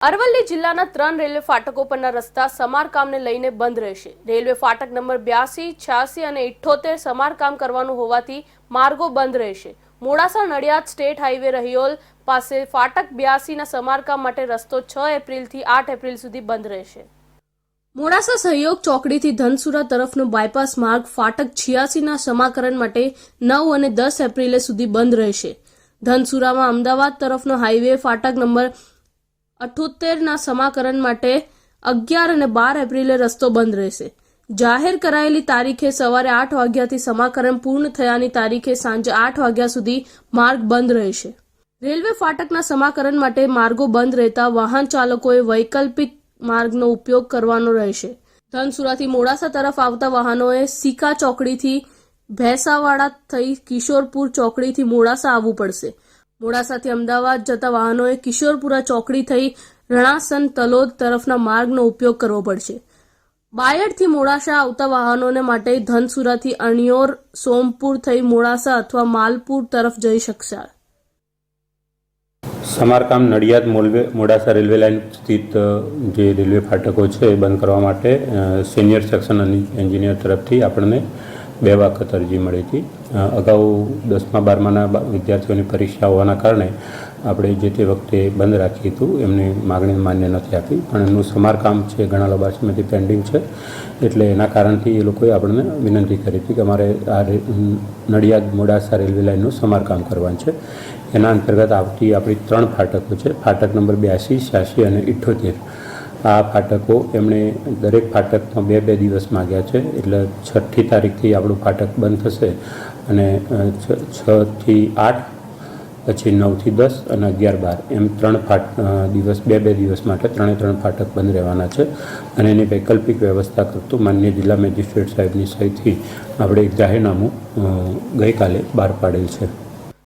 અરવલ્લી જિલ્લાના ત્રણ રેલવે ફાટકો પરના રસ્તા સમારકામને લઈને બંધ રહેશે. રેલવે ફાટક નંબર બ્યાસી, છ્યાસી અને ઇઠ્ઠોતેર સમારકામ કરવાનું હોવાથી માર્ગો બંધ રહેશે. મોડાસા નડિયાદ સ્ટેટ હાઈવે રહિયોલ પાસે ફાટક બ્યાસીના સમારકામ માટે રસ્તો છ એપ્રિલથી આઠ એપ્રિલ સુધી બંધ રહેશે. મોડાસા સહયોગ ચોકડીથી ધનસુરા તરફનો બાયપાસ માર્ગ ફાટક છ્યાસીના સમાકરણ માટે નવ અને દસ એપ્રિલે સુધી બંધ રહેશે. ધનસુરામાં અમદાવાદ તરફનો હાઈવે ફાટક નંબર અઠ્ઠોતેરના સમાકરણ માટે અગિયાર અને બાર એપ્રિલે રસ્તો બંધ રહેશે. જાહેર કરાયેલી તારીખે સવારે આઠ વાગ્યાથી સમાકરણ પૂર્ણ થયાની તારીખે સાંજે આઠ વાગ્યા સુધી માર્ગ બંધ રહેશે. રેલવે ફાટકના સમાકરણ માટે માર્ગો બંધ રહેતા વાહન ચાલકોએ વૈકલ્પિક માર્ગનો ઉપયોગ કરવાનો રહેશે. ધનસુરાથી મોડાસા તરફ આવતા વાહનોએ સિકા ચોકડીથી ભેંસાવાડા થઈ કિશોરપુર ચોકડીથી મોડાસા આવવું પડશે. મોડાસાથી અમદાવાદ જતા વાહનોએ કિશોરપુરા ચોકડી થઈ રણાસન તલોદ તરફના માર્ગનો ઉપયોગ કરવો પડશે. બાયડથી મોડાસા આવતા વાહનોને માટે ધનસુરાથી અણિયોર, સોમપુર થઈ મોડાસા અથવા માલપુર તરફ જઈ શકશે. સમારકામ નડિયાદ મોલવે, મોડાસા રેલવે લાઇન સ્થિત જે રેલવે ફાટકો છે બંધ કરવા માટે સિનિયર સેક્શન એન્જિનિયર તરફથી આપણને બે વખત અરજી મળી હતી. અગાઉ દસમા, બારમાના વિદ્યાર્થીઓની પરીક્ષા હોવાના કારણે આપણે જે તે વખતે બંધ રાખ્યું હતું, એમની માગણી માન્ય નથી આપી, પણ એમનું સમારકામ છે, ઘણા લંબા સમયથી પેન્ડિંગ છે, એટલે એના કારણથી એ લોકોએ આપણને વિનંતી કરી હતી કે અમારે આ નડિયાદ મોડાસા રેલવે લાઇનનું સમારકામ કરવાનું છે. એના અંતર્ગત આવતી આપણી ત્રણ ફાટકો છે. ફાટક નંબર બ્યાસી, છ્યાસી અને ઇઠ્ઠોતેર આ ફાટકો એમણે દરેક ફાટકમાં બે બે દિવસ માગ્યા છે. એટલે છઠ્ઠી તારીખથી આપણું ફાટક બંધ થશે અને છથી આઠ, પછી નવથી દસ અને અગિયાર બાર. એમ ત્રણ ફાટ દિવસ, બે બે દિવસ માટે ત્રણે ત્રણ ફાટક બંધ રહેવાના છે. અને એની વૈકલ્પિક વ્યવસ્થા કરતું માન્ય જિલ્લા મેજિસ્ટ્રેટ સાહેબની સહીથી આપણે એક જાહેરનામું ગઈકાલે બહાર પાડેલ છે.